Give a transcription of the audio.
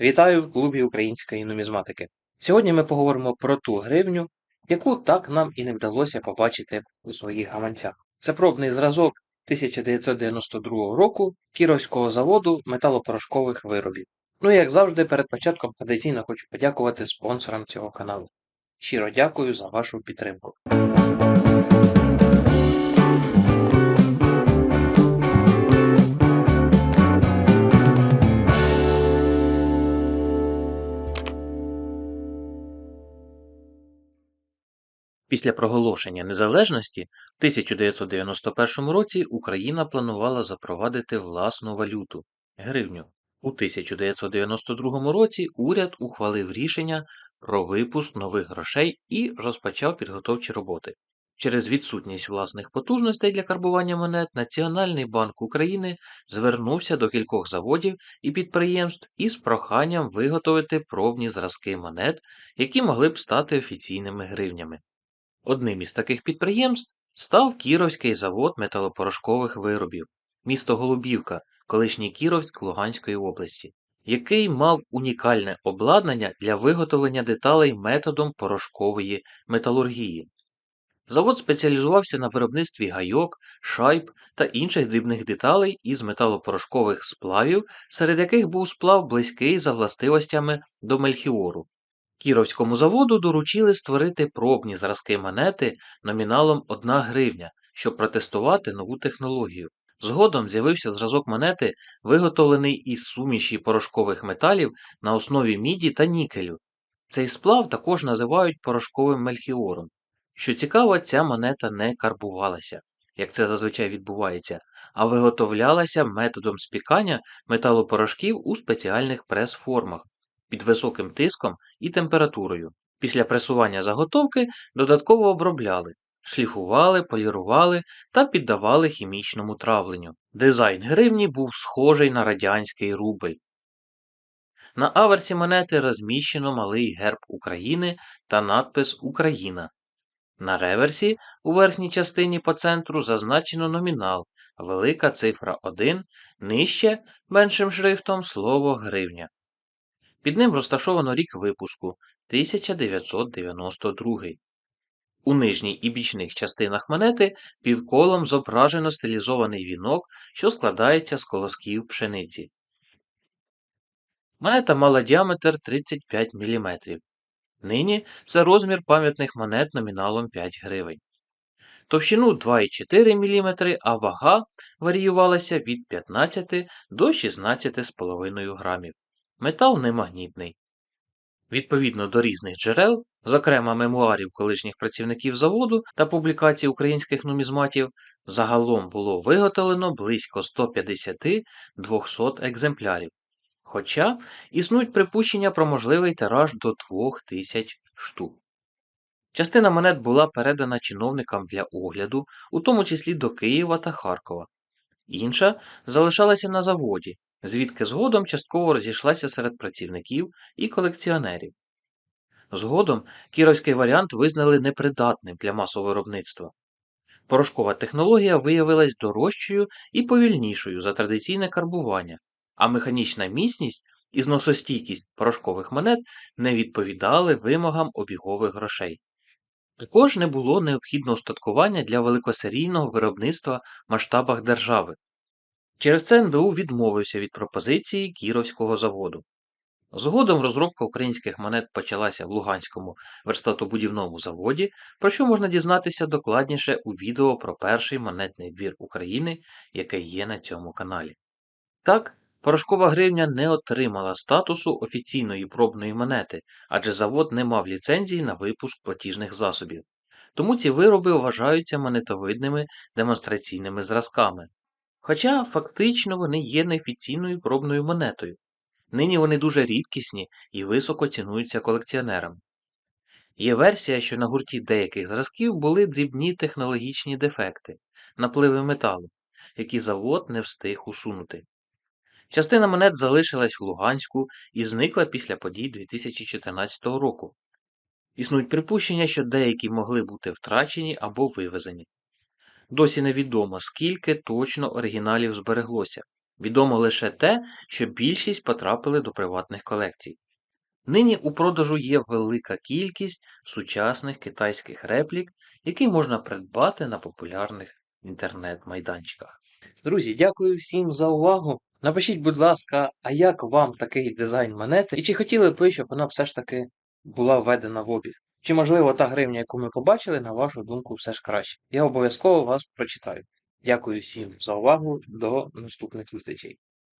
Вітаю в клубі української нумізматики. Сьогодні ми поговоримо про ту гривню, яку так нам і не вдалося побачити у своїх гаманцях. Це пробний зразок 1992 року Кіровського заводу металопорошкових виробів. Ну і як завжди, перед початком традиційно хочу подякувати спонсорам цього каналу. Щиро дякую за вашу підтримку. Після проголошення незалежності в 1991 році Україна планувала запровадити власну валюту гривню. У 1992 році уряд ухвалив рішення про випуск нових грошей і розпочав підготовчі роботи. Через відсутність власних потужностей для карбування монет Національний банк України звернувся до кількох заводів і підприємств із проханням виготовити пробні зразки монет, які могли б стати офіційними гривнями. Одним із таких підприємств став Кіровський завод металопорошкових виробів, місто Голубівка, колишній Кіровськ Луганської області, який мав унікальне обладнання для виготовлення деталей методом порошкової металургії. Завод спеціалізувався на виробництві гайок, шайб та інших дрібних деталей із металопорошкових сплавів, серед яких був сплав близький за властивостями до мельхіору. Кіровському заводу доручили створити пробні зразки монети номіналом 1 гривня, щоб протестувати нову технологію. Згодом з'явився зразок монети, виготовлений із суміші порошкових металів на основі міді та нікелю. Цей сплав також називають порошковим мельхіором. Що цікаво, ця монета не карбувалася, як це зазвичай відбувається, а виготовлялася методом спікання металопорошків у спеціальних прес-формах під високим тиском і температурою. Після пресування заготовки додатково обробляли, шліфували, полірували та піддавали хімічному травленню. Дизайн гривні був схожий на радянський рубль. На аверсі монети розміщено малий герб України та надпис Україна. На реверсі у верхній частині по центру зазначено номінал, велика цифра 1, нижче меншим шрифтом слово гривня. Під ним розташовано рік випуску 1992. У нижній і бічних частинах монети півколом зображено стилізований вінок, що складається з колосків пшениці. Монета мала діаметр 35 мм. Нині це розмір пам'ятних монет номіналом 5 гривень. Товщину 2,4 мм, а вага варіювалася від 15 до 16,5 грамів. Метал немагнітний. Відповідно до різних джерел, зокрема мемуарів колишніх працівників заводу та публікацій українських нумізматів, загалом було виготовлено близько 150-200 екземплярів. Хоча існують припущення про можливий тираж до 2000 штук. Частина монет була передана чиновникам для огляду, у тому числі до Києва та Харкова. Інша залишалася на заводі, звідки згодом частково розійшлася серед працівників і колекціонерів. Згодом кіровський варіант визнали непридатним для масового виробництва. Порошкова технологія виявилась дорожчою і повільнішою за традиційне карбування, а механічна міцність і зносостійкість порошкових монет не відповідали вимогам обігових грошей. Також не було необхідного устаткування для великосерійного виробництва в масштабах держави. Через це НБУ відмовився від пропозиції Кіровського заводу. Згодом розробка українських монет почалася в Луганському верстатобудівному заводі, про що можна дізнатися докладніше у відео про перший монетний двір України, яке є на цьому каналі. Так, порошкова гривня не отримала статусу офіційної пробної монети, адже завод не мав ліцензії на випуск платіжних засобів. Тому ці вироби вважаються монетовидними демонстраційними зразками. Хоча фактично вони є неофіційною пробною монетою. Нині вони дуже рідкісні і високо цінуються колекціонерами. Є версія, що на гурті деяких зразків були дрібні технологічні дефекти, напливи металу, які завод не встиг усунути. Частина монет залишилась в Луганську і зникла після подій 2014 року. Існують припущення, що деякі могли бути втрачені або вивезені. Досі невідомо, скільки точно оригіналів збереглося, Відомо лише те, що більшість потрапили до приватних колекцій. Нині у продажу є велика кількість сучасних китайських реплік, які можна придбати на популярних інтернет-майданчиках. Друзі, дякую всім за увагу. Напишіть, будь ласка, а як вам такий дизайн монети? І чи хотіли б ви, щоб вона все ж таки була введена в обіг? Чи можливо та гривня, яку ми побачили, на вашу думку, все ж краще? Я обов'язково вас прочитаю. Дякую всім за увагу. До наступних зустрічей.